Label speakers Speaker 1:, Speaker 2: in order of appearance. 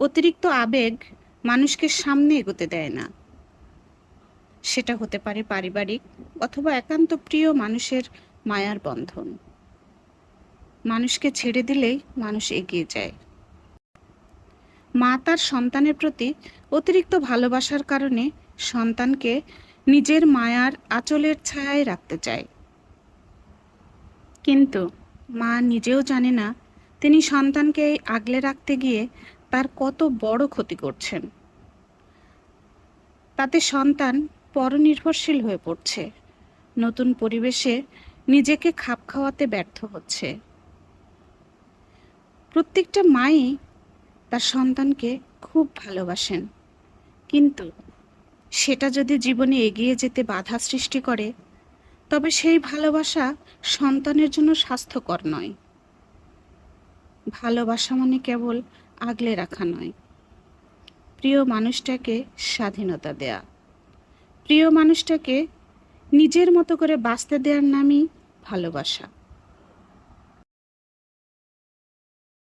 Speaker 1: অতিরিক্ত আবেগ মানুষকে সামনে এগোতে দেয় না। সেটা হতে পারে পারিবারিক অথবা একান্ত প্রিয় মানুষের মায়ার বন্ধন। মানুষকে ছেড়ে দিলেই মানুষ এগিয়ে যায়। মা তার সন্তানের প্রতি অতিরিক্ত ভালোবাসার কারণে সন্তানকে নিজের মায়ার আঁচলের ছায়ায় রাখতে চায়। কিন্তু মা নিজেও জানে না তিনি সন্তানকে আগলে রাখতে গিয়ে তার কত বড় ক্ষতি করছেন। তাতে সন্তান পরনির্ভরশীল হয়ে পড়ছে। নতুন পরিবেশে নিজেকে খাপ খাওয়াতে ব্যর্থ হচ্ছে। প্রত্যেকটা মাই তার সন্তানকে খুব ভালোবাসেন। কিন্তু সেটা যদি জীবনে এগিয়ে যেতে বাধা সৃষ্টি করে, তবে সেই ভালোবাসা সন্তানের জন্য স্বাস্থ্যকর নয়। ভালোবাসা মানে কেবল আগলে রাখা নয়। প্রিয় মানুষটাকে স্বাধীনতা দেয়া। প্রিয় মানুষটাকে নিজের মতো করে বাঁচতে দেওয়ার নামই ভালোবাসা।